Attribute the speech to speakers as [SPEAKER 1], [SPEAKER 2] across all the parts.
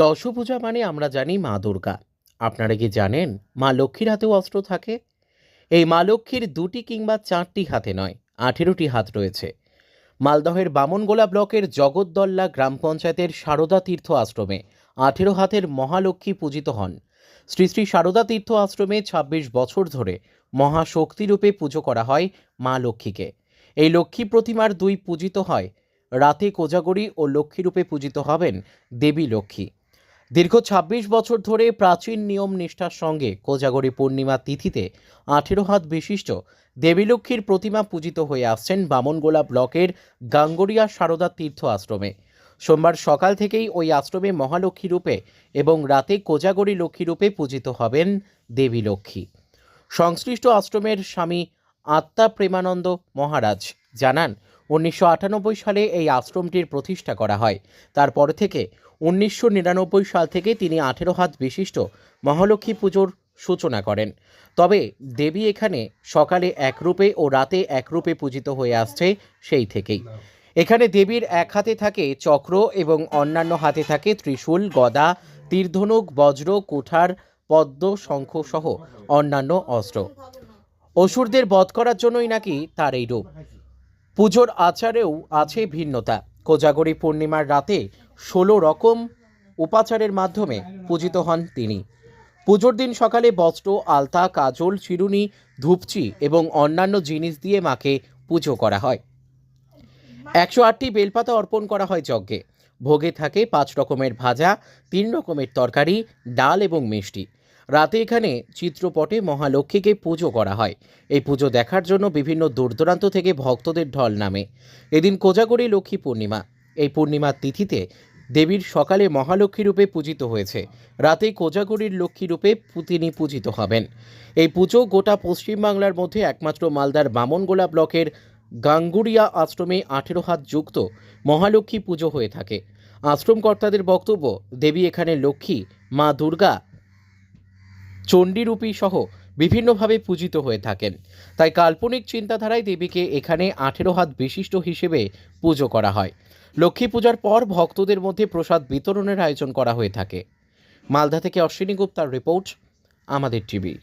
[SPEAKER 1] দশভূজা মানে আমরা জানি মা দুর্গা। আপনারা কি জানেন মা লক্ষ্মীর হাতেও অস্ত্র থাকে? এই মা লক্ষ্মীর দুটি কিংবা চারটি হাতে নয়, আঠেরোটি হাত রয়েছে। মালদহের বামনগোলা ব্লকের জগদ্দল্লা গ্রাম পঞ্চায়েতের সারদা তীর্থ আশ্রমে আঠেরো হাতের মহালক্ষ্মী পূজিত হন। শ্রী শ্রী সারদা তীর্থ আশ্রমে ২৬ বছর ধরে মহাশক্তিরূপে পুজো করা হয় মা লক্ষ্মীকে। এই লক্ষ্মী প্রতিমার দুই পূজিত হয়। রাতে কোজাগরি ও লক্ষ্মীরূপে পূজিত হবেন দেবী লক্ষ্মী। দীর্ঘ ২৬ বছর ধরে প্রাচীন নিয়ম নিষ্ঠার সঙ্গে কোজাগরী পূর্ণিমা তিথিতে আঠেরো হাত বিশিষ্ট দেবীলক্ষ্মীর প্রতিমা পূজিত হয়ে আসছেন বামনগোলা ব্লকের গাঙ্গরিয়া সারদা তীর্থ আশ্রমে। সোমবার সকাল থেকেই ওই আশ্রমে মহালক্ষ্মী রূপে এবং রাতে কোজাগরী লক্ষ্মী রূপে পূজিত হবেন দেবী লক্ষ্মী সংশ্লিষ্ট আশ্রমের স্বামী আত্মা প্রেমানন্দ মহারাজ জানান, উনিশশো আটানব্বই সালে এই আশ্রমটির প্রতিষ্ঠা করা হয়। তারপর থেকে উনিশশো নিরানব্বই সাল থেকে তিনি আঠেরো হাত বিশিষ্ট মহালক্ষ্মী পুজোর সূচনা করেন। তবে দেবী এখানে সকালে একরূপে ও রাতে একরূপে পূজিত হয়ে আসছে সেই থেকেই। এখানে দেবীর এক হাতে থাকে চক্র এবং অন্যান্য হাতে থাকে ত্রিশূল, গদা, তীরধনুক, বজ্র, কুঠার, পদ্ম, শঙ্খ সহ অন্যান্য অস্ত্র। অসুরদের বধ করার জন্যই নাকি তার এই রূপ। পুজোর আচারেও আছে ভিন্নতা। কোজাগরি পূর্ণিমার রাতে ষোলো রকম উপাচারের মাধ্যমে পূজিত হন তিনি। পুজোর দিন সকালে বস্ত্র, আলতা, কাজল চিরুনি ধূপচি এবং অন্যান্য জিনিস দিয়ে মাকে পুজো করা হয়। একশো আটটি বেলপাতা অর্পণ করা হয় যজ্ঞে। ভোগে থাকে পাঁচ রকমের ভাজা, তিন রকমের তরকারি, ডাল এবং মিষ্টি। রাতে এখানে চিত্রপটে মহালক্ষ্মীকে পুজো করা হয়। এই পুজো দেখার জন্য বিভিন্ন দূরদূরান্ত থেকে ভক্তদের ঢল নামে। এদিন কোজাগরি লক্ষ্মী পূর্ণিমা। এই পূর্ণিমার তিথিতে দেবীর সকালে মহালক্ষ্মী রূপে পূজিত হয়েছে। রাতে কোজাগরির লক্ষ্মী রূপে তিনি পূজিত হবেন। এই পুজো গোটা পশ্চিমবাংলার মধ্যে একমাত্র মালদার বামনগোলা ব্লকের গাঙ্গুরিয়া আশ্রমে আঠেরো হাত যুক্ত মহালক্ষ্মী পুজো হয়ে থাকে। আশ্রমকর্তাদের বক্তব্য, দেবী এখানে লক্ষ্মী, মা দুর্গা চণ্ডীরূপী সহ বিভিন্নভাবে পূজিত হয়ে থাকেন। তাই কাল্পনিক চিন্তাধারায় দেবীকে এখানে আঠেরো হাত বিশিষ্ট হিসেবে পুজো করা হয়। লক্ষ্মী পূজার পর ভক্তদের মধ্যে প্রসাদ বিতরণের আয়োজন করা হয়ে থাকে। মালদা থেকে অশ্বিনী গুপ্তার রিপোর্ট, আমাদের টিভি।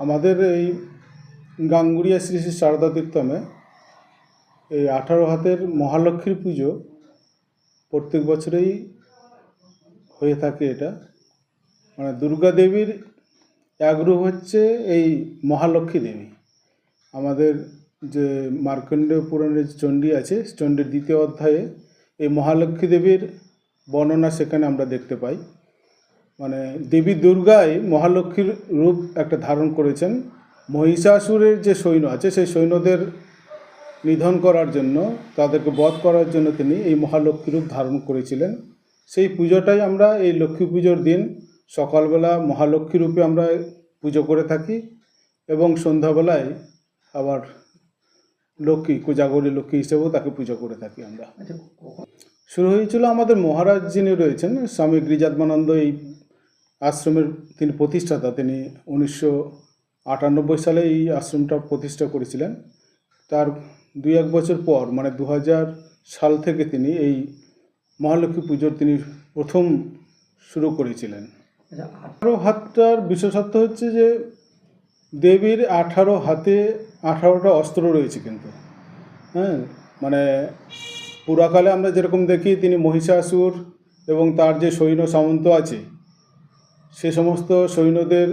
[SPEAKER 2] আমাদের এই গাঙ্গুরিয়া শ্রী শ্রী সারদা তীর্থমে এই আঠারো হাতের মহালক্ষ্মীর পুজো প্রত্যেক বছরেই হয়ে থাকে এটা। মানে দুর্গা দেবীর এক রূপ হচ্ছে এই মহালক্ষ্মী দেবী। আমাদের যে মার্কণ্ডেয় পুরাণের যে চণ্ডী আছে, চণ্ডীর দ্বিতীয় অধ্যায়ে এই মহালক্ষ্মী দেবীর বর্ণনা সেখানে আমরা দেখতে পাই। মানে দেবী দুর্গাই মহালক্ষ্মীর রূপ একটা ধারণ করেছেন। মহিষাসুরের যে সৈন্য আছে, সেই সৈন্যদের নিধন করার জন্য তাদেরকে বধ করার জন্য তিনি এই মহালক্ষ্মী রূপ ধারণ করেছিলেন। সেই পুজোটাই আমরা এই লক্ষ্মী পুজোর দিন সকালবেলা মহালক্ষ্মী রূপে আমরা পুজো করে থাকি এবং সন্ধ্যাবেলায় আবার লক্ষ্মী কোজাগরী লক্ষ্মী হিসেবেও তাকে পুজো করে থাকি আমরা।
[SPEAKER 3] আচ্ছা
[SPEAKER 2] শুরু হয়েছিল আমাদের মহারাজ যিনি রয়েছেন স্বামী গিরিজাত্মানন্দ এই আশ্রমের তিনি প্রতিষ্ঠাতা। তিনি উনিশশো আটানব্বই সালে এই আশ্রমটা প্রতিষ্ঠা করেছিলেন। তার দুই এক বছর পর মানে দু হাজার সাল থেকে তিনি এই মহালক্ষ্মী পুজোর তিনি প্রথম শুরু করেছিলেন।
[SPEAKER 3] আচ্ছা
[SPEAKER 2] আঠারো হাতটার বিশেষত্ব হচ্ছে যে দেবীর আঠারো হাতে আঠারোটা অস্ত্র রয়েছে কিন্তু। হ্যাঁ মানে পুরাকালে আমরা যেরকম দেখি তিনি মহিষাসুর এবং তার যে সৈন্য সামন্ত আছে সে সমস্ত সৈন্যদের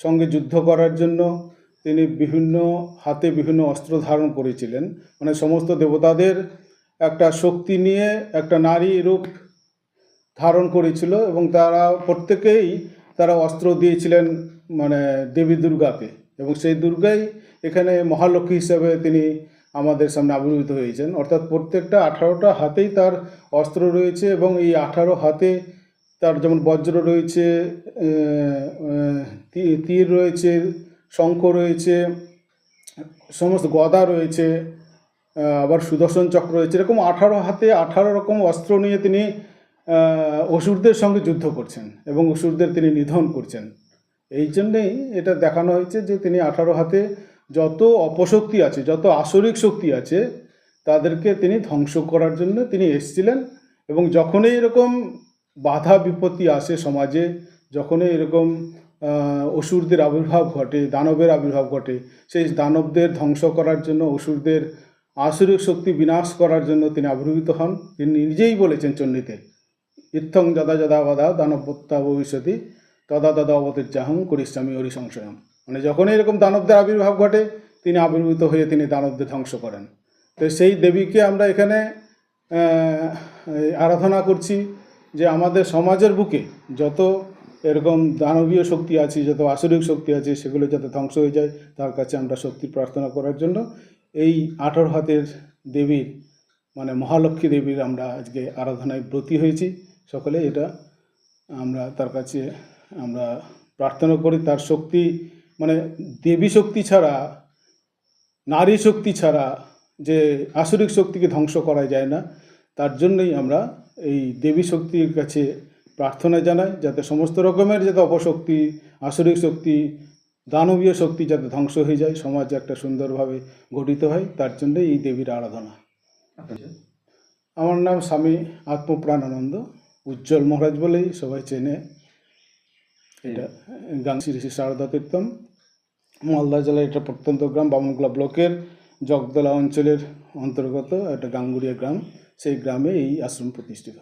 [SPEAKER 2] সঙ্গে যুদ্ধ করার জন্য তিনি বিভিন্ন হাতে বিভিন্ন অস্ত্র ধারণ করেছিলেন। মানে সমস্ত দেবতাদের একটা শক্তি নিয়ে একটা নারী রূপ ধারণ করেছিল এবং তারা প্রত্যেকেই তারা অস্ত্র দিয়েছিলেন মানে দেবী দুর্গাকে এবং সেই দুর্গাই এখানে মহালক্ষ্মী হিসাবে তিনি আমাদের সামনে আবির্ভূত হয়েছেন। অর্থাৎ প্রত্যেকটা আঠারোটা হাতেই তার অস্ত্র রয়েছে এবং এই আঠারো হাতে তার যেমন বজ্র রয়েছে তীর রয়েছে শঙ্খ রয়েছে, সমস্ত গদা রয়েছে আবার সুদর্শন চক্র রয়েছে। এরকম আঠারো হাতে আঠারো রকম অস্ত্র নিয়ে তিনি অসুরদের সঙ্গে যুদ্ধ করছেন এবং অসুরদের তিনি নিধন করছেন। এই জন্যেই এটা দেখানো হয়েছে যে তিনি আঠারো হাতে যত অপশক্তি আছে, যত আসরিক শক্তি আছে, তাদেরকে তিনি ধ্বংস করার জন্য তিনি এসেছিলেন এবং যখনই এরকম বাধা বিপত্তি আসে সমাজে, যখনই এরকম অসুরদের আবির্ভাব ঘটে, দানবের আবির্ভাব ঘটে। সেই দানবদের ধ্বংস করার জন্য, অসুরদের আসরিক শক্তি বিনাশ করার জন্য তিনি আবির্ভূত হন। তিনি নিজেই বলেছেন চণ্ডীতে, ইত্থং যদা যদা বাধা দানবত্তা ভবিষ্যতি, তদা তদা অবতীর্যাহং করিস্বামী হরি সংশয়ম মানে যখনই এরকম দানবদের আবির্ভাব ঘটে, তিনি আবির্ভূত হয়ে তিনি দানবদের ধ্বংস করেন। তো সেই দেবীকে আমরা এখানে আরাধনা করছি যে আমাদের সমাজের বুকে যত এরকম দানবীয় শক্তি আছে, যত আসরিক শক্তি আছে, সেগুলো যাতে ধ্বংস হয়ে যায়, তার কাছে আমরা শক্তি প্রার্থনা করার জন্য এই আঠেরো হাতের দেবীর মানে মহালক্ষ্মী দেবীর আমরা আজকে আরাধনায় ব্রতী হয়েছি। সকলে এটা আমরা তার কাছে আমরা প্রার্থনা করি, তার শক্তি মানে দেবী শক্তি ছাড়া, নারী শক্তি ছাড়া যে আসরিক শক্তিকে ধ্বংস করা যায় না, তার জন্যই আমরা এই দেবী শক্তির কাছে প্রার্থনা জানাই যাতে সমস্ত রকমের যাতে অপশক্তি, আসরিক শক্তি, দানবীয় শক্তি যাতে ধ্বংস হয়ে যায়, সমাজ একটা সুন্দরভাবে গঠিত হয়, তার জন্যই এই দেবীর আরাধনা। আমার নাম স্বামী আত্মপ্রাণানন্দ, উজ্জ্বল মহারাজ বলেই সবাই চেনে। এটা গান শ্রী শ্রী শারদা তীর্থম মালদা জেলার এটা প্রত্যন্ত গ্রাম, বামনগোলা ব্লকের জগদলা অঞ্চলের অন্তর্গত একটা গাঙ্গুড়িয়া গ্রাম। সেই গ্রামে এই আশ্রম প্রতিষ্ঠিত।